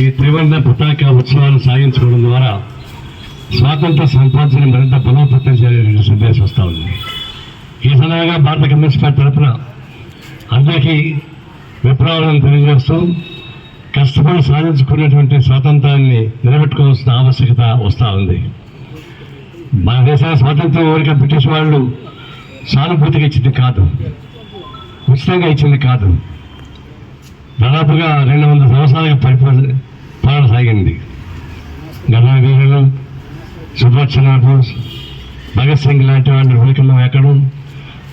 ఈ త్రివర్ణ పతాక ఉత్సవాన్ని సాగించుకోవడం ద్వారా స్వాతంత్ర సంపాదన మరింత బలోపేతం చేయాలని సందేశం వస్తూ ఉంది. ఈ సందర్భంగా భారత కమ్యూనిస్ట్ పార్టీ తరఫున అందరికీ విప్లవాలను తెలియజేస్తూ కష్టపడి సాధించుకున్నటువంటి స్వాతంత్రాన్ని నిలబెట్టుకోవాల్సిన ఆవశ్యకత వస్తూ ఉంది. మన దేశాన్ని స్వాతంత్రం ఎవరిక బ్రిటిష్ వాళ్ళు సానుభూతిగా ఇచ్చింది కాదు. ఉచితంగా ఇచ్చింది కాదు. దాదాపుగా రెండు వందల సంవత్సరాలుగా పరిపాలన పాలన సాగింది. గణవీరులు సుభాష్ చంద్రబోస్ భగత్ సింగ్ లాంటి వాళ్ళు ఉనికిలో ఎక్కడం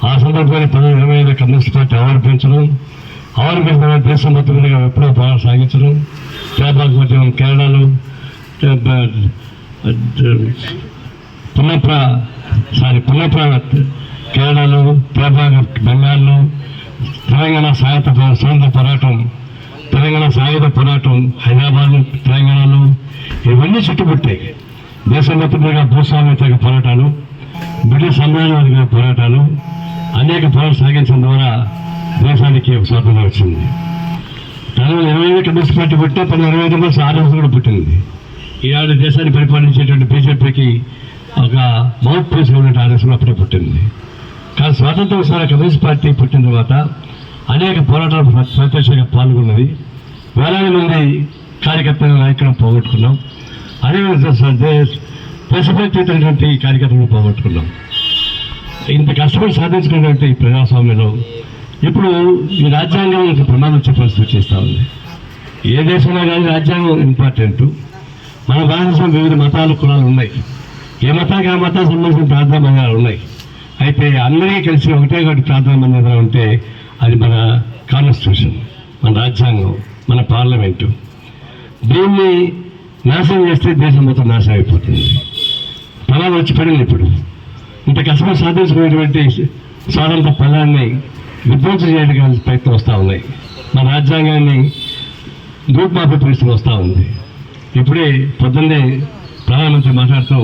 ఆ సందర్భాన్ని పదవి ఇరవై ఐదు కమ్యూనిస్ట్ పార్టీ అవార్డు పెంచడం దేశం మొత్తంగా ఎప్పుడో విప్లవ పాలన సాగించడం పేదలకు ఉద్యమం కేరళలో పునప్ర సారీ పునప్ర కేరళలో ప్రభాగ బెంగాల్లో తెలంగాణ సాయంత్ర పో- స్వతంత్ర పోరాటం తెలంగాణ సాయుధ పోరాటం హైదరాబాద్ తెలంగాణలో ఇవన్నీ చుట్టుముట్టాయి. దేశం భూస్వామ్య వ్యతిరేక పోరాటాలు బ్రిటిష్ సామ్రాజ్యవాదిగా పోరాటాలు అనేక పోరాటం సాగించడం ద్వారా దేశానికి ఒక స్వాతంత్రం వచ్చింది. పంతొమ్మిది ఇరవై ఐదు కమ్యూనిస్ట్ పార్టీ పుట్టిన పంతొమ్మిది ఇరవై ఐదు కోసం ఆర్ఎస్ కూడా పుట్టింది. ఈనాడు దేశాన్ని పరిపాలించేటువంటి బీజేపీకి ఒక మౌత్ పీస్గా ఉన్న ఆర్ఎస్ కూడా అప్పుడే పుట్టింది. కానీ స్వాతంత్ర ఉత్సవాల కమ్యూనిస్ట్ పార్టీ పుట్టిన తర్వాత అనేక పోరాటాలు ప్రత్యక్షంగా పాల్గొన్నది వేలాది మంది కార్యకర్తల నాయకులను పోగొట్టుకున్నాం. అదేవిధంగా స- దే- కార్యకర్తలను పోగొట్టుకున్నాం. ఇంత కష్టపడి సాధించుకున్నటువంటి ప్రజాస్వామ్యంలో ఇప్పుడు ఈ రాజ్యాంగం ఒక ప్రమాదం వచ్చే పరిస్థితి చేస్తూ ఉంది. ఏ దేశంలో కానీ రాజ్యాంగం ఇంపార్టెంట్ మన భారతదేశంలో వివిధ మతాలు కులాలు ఉన్నాయి. ఏ మతానికి ఆ మతానికి సంబంధించిన ప్రార్థనా మందిరాలు ఉన్నాయి? అయితే అందరికీ కలిసి ఒకటే ఒకటి ప్రార్థనా మందిరం ఉంటే అది మన కాన్స్టిట్యూషన్ మన రాజ్యాంగం. మన పార్లమెంటు. దీన్ని నాశనం చేస్తే దేశం మొత్తం నాశనం అయిపోతుంది. ఫలాలు వచ్చి పడింది ఇప్పుడు. ఇంత కష్టపడి సాధించుకునేటువంటి స్వాతంత్ర ఫలాన్ని విధ్వంసం చేయడానికి ప్రయత్నం వస్తూ ఉన్నాయి. మన రాజ్యాంగాన్ని రూపుమాపే పరిస్థితి వస్తూ ఉంది. ఇప్పుడే పొద్దున్నే ప్రధానమంత్రి మాట్లాడుతూ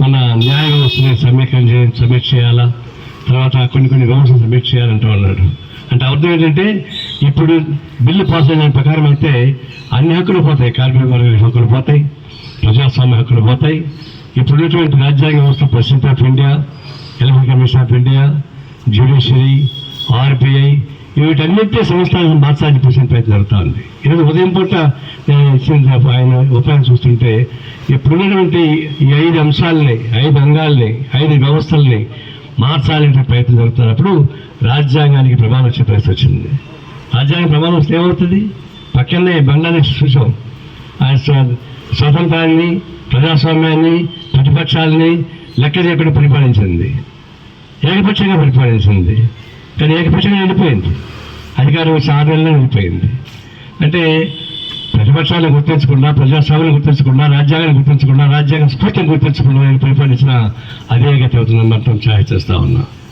మన న్యాయ వ్యవస్థని సమీకరణ సమీక్ష చేయాలా? తర్వాత కొన్ని కొన్ని వ్యవస్థలు సమీక్ష చేయాలంటూ ఉన్నాడు అంటే అర్థం ఏంటంటే ఇప్పుడు బిల్లు పాస్ అయిన ప్రకారం అయితే అన్ని హక్కులు పోతాయి. కార్మిక వర్గ హక్కులు పోతాయి. ప్రజాస్వామ్య హక్కులు పోతాయి. ఇప్పుడు ఉన్నటువంటి రాజ్యాంగ వ్యవస్థ president of India election commission of India judiciary RBI వీటన్నిటి సంస్థలను మార్చాలని ప్రశ్న ప్రయత్నం జరుగుతూ ఉంది. ఈరోజు ఉదయం పూట నేను ఇచ్చిన ఆయన ఉపాయం చూస్తుంటే ఇప్పుడున్నటువంటి ఈ ఐదు అంశాలని ఐదు అంగాల్ని ఐదు వ్యవస్థల్ని మార్చాలంటే ప్రయత్నం జరుగుతున్నప్పుడు రాజ్యాంగానికి ప్రమాణం వచ్చే పరిస్థితి వచ్చింది. రాజ్యాంగ ప్రమాణం వస్తే ఏమవుతుంది పక్కనే బంగ్లాదేశ్ చూసాం. ఆయన స్వ- స్వాతంత్రాన్ని ప్రజాస్వామ్యాన్ని ప్రతిపక్షాలని లెక్క చేయకుండా పరిపాలించింది. ఏకపక్షంగా పరిపాలించింది. కానీ ఏకపక్షంగా వెళ్ళిపోయింది అధికారం సాధనలో వెళ్ళిపోయింది అంటే ప్రతిపక్షాలను గుర్తించకుండా ప్రజాస్వామ్యం గుర్తించకుండా రాజ్యాంగాన్ని గుర్తించకుండా రాజ్యాంగ స్ఫూర్తిని గుర్తించకుండా నేను పరిపాలించిన అదే గతి అవుతుందని మనం ఛాయ చేస్తా ఉన్నా.